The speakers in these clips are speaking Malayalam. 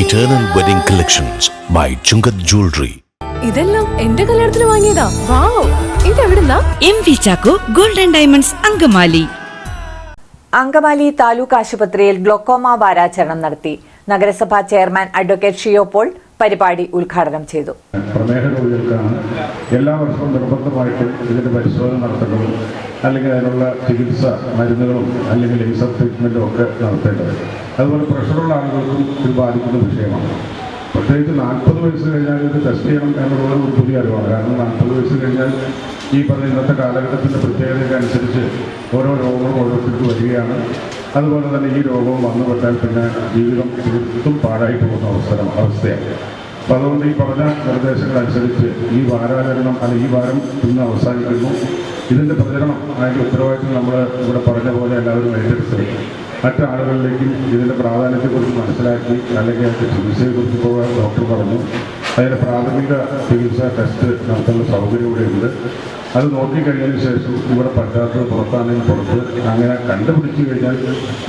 Eternal wedding collections by Chungath jewellery ഇതെല്ലാം എന്റെ കല്യാണത്തിന് വാങ്ങിയതാ. Wow ഇതെവിടുന്നാ? M V Chacko golden diamonds Angamaly. Angamaly taluk ആശുപത്രിയിൽ ഗ്ലോക്കോമ വാരാചരണം നടത്തി. നഗരസഭാ ചെയർമാൻ അഡ്വക്കേറ്റ് ഷിയോ പോൾ പരിപാടി ഉദ്ഘാടനം ചെയ്തു. പ്രമേഹ രോഗികൾക്കാണ് എല്ലാ വർഷവും നിർബന്ധമായിട്ടും ഇതിന്റെ പരിശോധന നടത്തേണ്ടതും. അല്ലെങ്കിൽ അതിനുള്ള ചികിത്സ മരുന്നുകളും അല്ലെങ്കിൽ ലേസർ ട്രീറ്റ്മെന്റും ഒക്കെ നടത്തേണ്ടത്. അതുപോലെ പ്രഷറുള്ള ആളുകൾക്കും ഇത് ബാധിക്കുന്ന വിഷയമാണ്. പ്രത്യേകിച്ച് നാൽപ്പത് വയസ്സ് കഴിഞ്ഞാൽ ഇത് ടെസ്റ്റ് ചെയ്യണം എന്നുള്ളത് ഒരു പുതിയ അറിവാണ്. കാരണം നാൽപ്പത് വയസ്സ് കഴിഞ്ഞാൽ ഈ പറഞ്ഞ ഇന്നത്തെ കാലഘട്ടത്തിന്റെ പ്രത്യേകതയ്ക്ക് അനുസരിച്ച് ഓരോ രോഗങ്ങളും ഓരോരുത്തർക്ക് വരികയാണ്. അതുപോലെ തന്നെ ഈ രോഗവും വന്നുപെട്ടാൽ പിന്നെ ജീവിതം തീർത്തും പാഴായി പോകുന്ന അവസരം അവസ്ഥയാണ്. അപ്പം അതുകൊണ്ട് ഈ പറഞ്ഞ നിർദ്ദേശങ്ങൾ അനുസരിച്ച് ഈ വാരാചരണം അല്ല ഈ വാരം ഇന്ന് അവസാനിക്കുന്നു. ഇതിന്റെ പ്രചരണം അതിന്റെ ഉത്തരവാദിത്വം നമ്മൾ ഇവിടെ പറഞ്ഞ പോലെ എല്ലാവരും ഏറ്റെടുത്ത് മറ്റാളുകളിലേക്കും ഇതിന്റെ പ്രാധാന്യത്തെക്കുറിച്ച് മനസ്സിലാക്കി അല്ലെങ്കിൽ അതിന്റെ ചികിത്സയെക്കുറിച്ച് ഇപ്പോൾ ഡോക്ടർ പറഞ്ഞു. അതിന്റെ പ്രാഥമിക ചികിത്സാ ടെസ്റ്റ് നടത്തുന്ന സൗകര്യം ഇവിടെയുണ്ട് അത് നോക്കിക്കഴിഞ്ഞതിന് ശേഷം ഇവിടെ പറ്റാത്തത് പുറത്താണെങ്കിൽ പുറത്ത് അങ്ങനെ കണ്ടുപിടിച്ചു കഴിഞ്ഞാൽ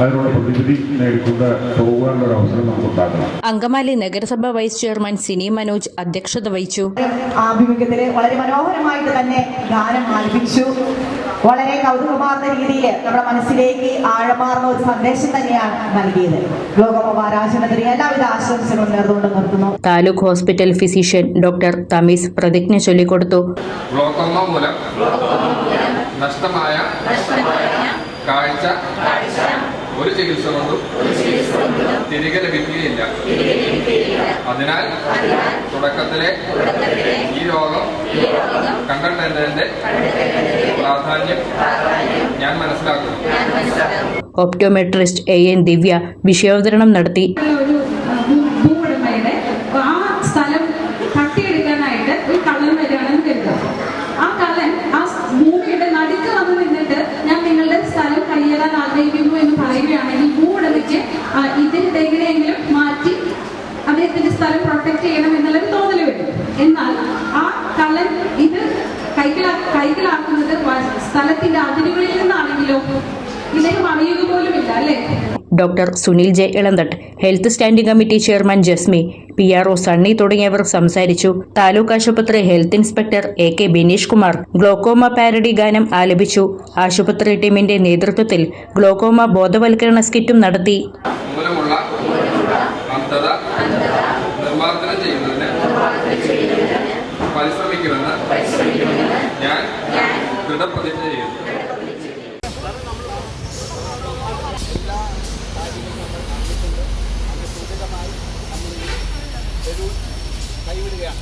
അതിനുള്ള പ്രതിവിധി നേടിക്കൊണ്ട് പോകാനുള്ള ഒരു അവസരം നമുക്ക് ഉണ്ടാക്കണം അങ്കമാലി നഗരസഭ വൈസ് ചെയർമാൻ സിനി മനോജ് അധ്യക്ഷത വഹിച്ചു. ആഭിമുഖ്യത്തിൽ വളരെ മനോഹരമായിട്ട് തന്നെ ഗാനം ആലപിച്ചു. വളരെ കൗതുകമാർന്ന രീതിയിൽ നമ്മുടെ മനസ്സിലേക്ക് ആഴമാർന്ന ഒരു സന്ദേശം തന്നെയാണ് നൽകിയത്. ലോകോപവാരാചരണത്തിന് എല്ലാവിധ ആശംസകളും നേർന്നുകൊണ്ട് നിർത്തുന്നു. Taluk hospital physician doctor Thamees പ്രതിജ്ഞ ചൊല്ലിക്കൊടുത്തു. ഗ്ലോക്കോമ മൂലം നഷ്ടമായ കാഴ്ച ഒരു ചികിത്സ കൊണ്ടും തിരികെ ലഭിക്കുകയില്ല. അതിനാൽ തുടക്കത്തിലെ ഈ രോഗം കണ്ടെത്തേണ്ടതിന്റെ പ്രാധാന്യം ഞാൻ മനസ്സിലാക്കുന്നു. ഒപ്റ്റോമെട്രിസ്റ്റ് എ എൻ ദിവ്യ വിഷയാവതരണം നടത്തി. ആ സ്ഥലം തട്ടിയെടുക്കാനായിട്ട് ഒരു കള്ളൻ വരികയാണെന്ന് കരുതുക. ആ കള്ളൻ ആ ഭൂമിയുടെ നടുക്ക് വന്ന് നിന്നിട്ട് ഞാൻ നിങ്ങളുടെ സ്ഥലം കയ്യേറാൻ ആഗ്രഹിക്കുന്നു എന്ന് പറയുകയാണെങ്കിൽ വെച്ച് ഇതിന്റെ എങ്ങനെയെങ്കിലും മാറ്റി അദ്ദേഹത്തിന്റെ സ്ഥലം പ്രൊട്ടക്ട് ചെയ്യണം എന്നുള്ളൊരു തോന്നൽ വരും. എന്നാൽ ആ കള്ളൻ ഇത് കൈകളാ കൈകളാക്കുന്നത് സ്ഥലത്തിന്റെ അതിരുകളിൽ നിന്നാണെങ്കിലോ ഇദ്ദേഹം അറിയുക പോലുമില്ല അല്ലേ? Doctor Sunil J Elanthattu health standing committee chairman Jasmi P R O Sunny തുടങ്ങിയവർ സംസാരിച്ചു. താലൂക്ക് ആശുപത്രി health inspector A K Bineesh Kumar glaucoma parody ഗാനം ആലപിച്ചു. ആശുപത്രി ടീമിന്റെ നേതൃത്വത്തിൽ ഗ്ലോക്കോമ ബോധവൽക്കരണ സ്കിറ്റും നടത്തി. പരിശ്രമിക്കുമെന്ന് ഞാൻ ദൃഢപ്രതിജ്ഞ ചെയ്യുന്നു. കൈവിടുകയാണ്.